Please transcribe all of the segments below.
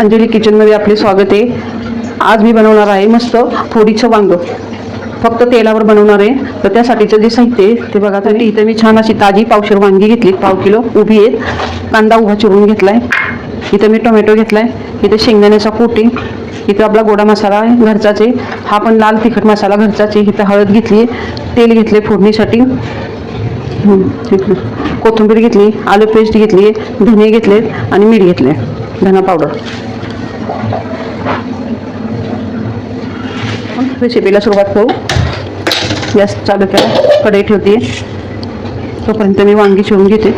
अंजली किचनमध्ये आपले स्वागत आहे. आज मी बनवणार आहे मस्त फोडीचं वांग. फक्त तेलावर बनवणार आहे. तर त्यासाठीचं जे साहित्य आहे ते बघा तर इथं मी छान अशी ताजी पावशेर वांगी घेतली. पाव किलो उभी आहेत. कांदा उभा चिरून घेतलाय. इथं मी टोमॅटो घेतलाय. इथं शेंगदाण्याचा कोटिंग इथं आपला गोडा मसाला आहे घरचाच आहे. हा पण लाल तिखट मसाला घरचाच आहे. इथं हळद घेतली तेल घेतले फोडणीसाठी. कोथिंबीर घेतली. आलू पेस्ट घेतली धने घेतले आणि मीठ घेतले धना पावडर रेसिपीला सुरुवात करू. गॅस चालू केला. कढई ठेवते तोपर्यंत मी वांगी शिवून घेते.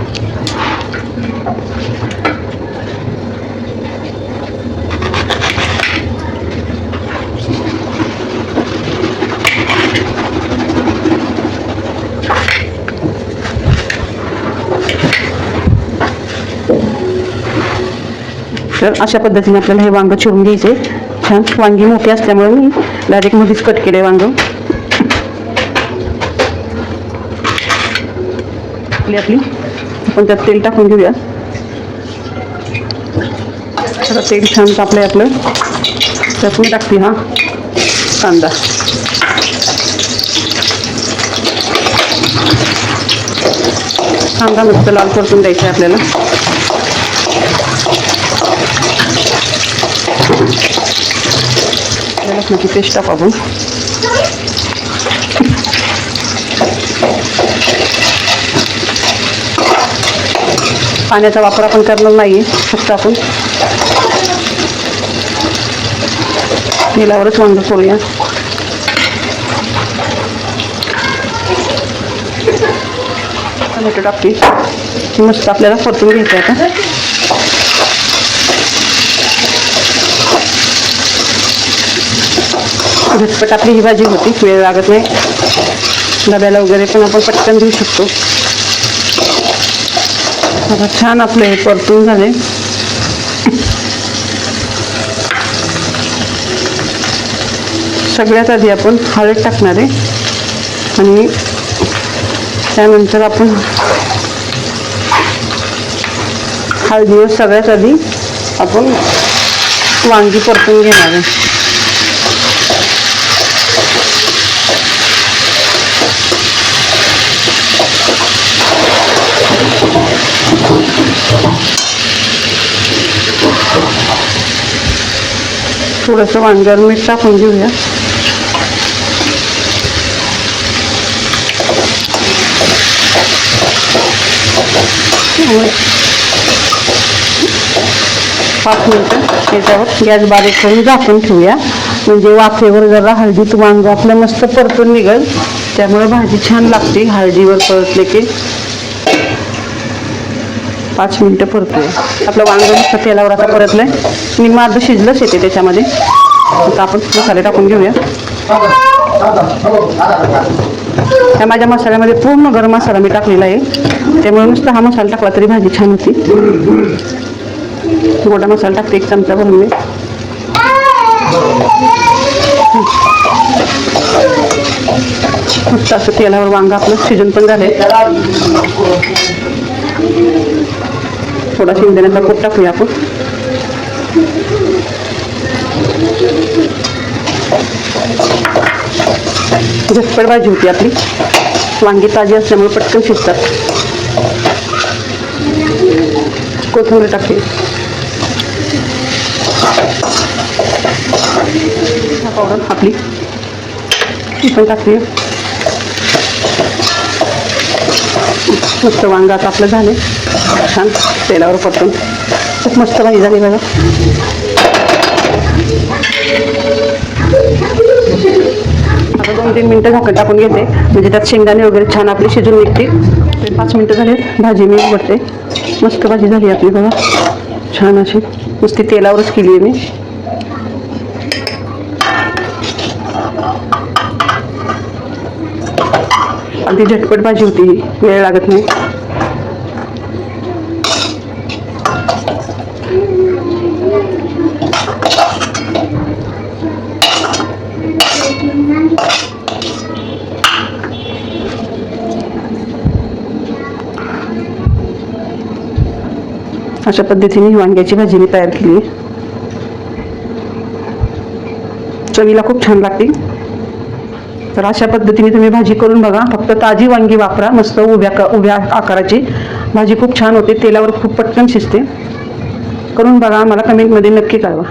तर अशा पद्धतीने आपल्याला हे वांगं चिरून घ्यायचे. छान वांगी मोठी असल्यामुळे मी डायरेक्ट मध्येच कट केले वांग. आपली आपली. आपण त्यात तेल टाकून घेऊया. आता तेल छान तापलंय आपलं. त्यात मी टाकते हा कांदा. कांदा मस्त लाल परतून द्यायचा आहे आपल्याला. लसणाची पेस्ट टाकू आपण पाण्याचा वापर आपण करणार नाही फक्त आपण तेलावरच वांग करूया टोमॅटो टाकते मस्त आपल्याला परतून घ्यायचं आहे आता झटपट आपली ही भाजी होती वेळ लागत नाही. डब्याला वगैरे पण आपण पटकन देऊ शकतो. आता छान आपलं हे परतून झाले. सगळ्यात आधी आपण हळद टाकणार आहे. आणि त्यानंतर आपण हळदीवर सगळ्यात आधी आपण वांगी परतून घेणार आहे. थोडंसं वांग्यावर मीठ टाकून घेऊया. पाच मिनटं त्याच्यावर गॅस बारीक करून झाकून ठेवूया. म्हणजे वाफेवर जरा हळदीत वांग आपलं मस्त परतून निघल. त्यामुळे भाजी छान लागते. हळदीवर परतले की पाच मिनटं परतूया. आपलं वांगण तेलावर आता परतलंय. निम्मा अर्ध शिजलंच येते त्याच्यामध्ये. आता आपण मसाले टाकून घेऊया. त्या माझ्या मसाल्यामध्ये पूर्ण गरम मसाला मी टाकलेला आहे. त्यामुळे नुसता हा मसाला टाकला तरी भाजी छान होती. गोडा मसाला टाकते एक चमचा भरून मी मस्त असं तेलावर वांगा आपलं शिजून पण झाले थोडा शेंगदाण्याचा कूट टाकूया आपण. झटपट भाजी होती आपली. वांगी ताजी असल्यामुळे पटकन शिजतात. कोथिंबीर टाकली पावडर आपली. ती पण टाकली मस्त वांगा आता आपलं झाले छान तेलावर पटकन खूप मस्त भाजी झाली बघा. आता दोन तीन मिनटं झाकण टाकून घेते. म्हणजे त्यात शेंगदाणे वगैरे छान आपले शिजून निघतील. ते पाच मिनटं झाले. भाजी मी उघडते. मस्त भाजी झाली आपली बघा. छान अशी. नुसती तेलावरच केली आहे मी. अगदी झटपट भाजी होती. वेळ लागत नाही. अशा पद्धतीने वांग्याची भाजी मी तयार केली चवीला खूप छान लागते. तर अशा पद्धतीने तुम्ही भाजी करून बघा. फक्त ताजी वांगी वापरा. मस्त उभ्या क उभ्या आकाराची. भाजी खूप छान होते. तेलावर खूप पटकन शिजते. करून बघा. मला कमेंटमध्ये नक्की कळवा.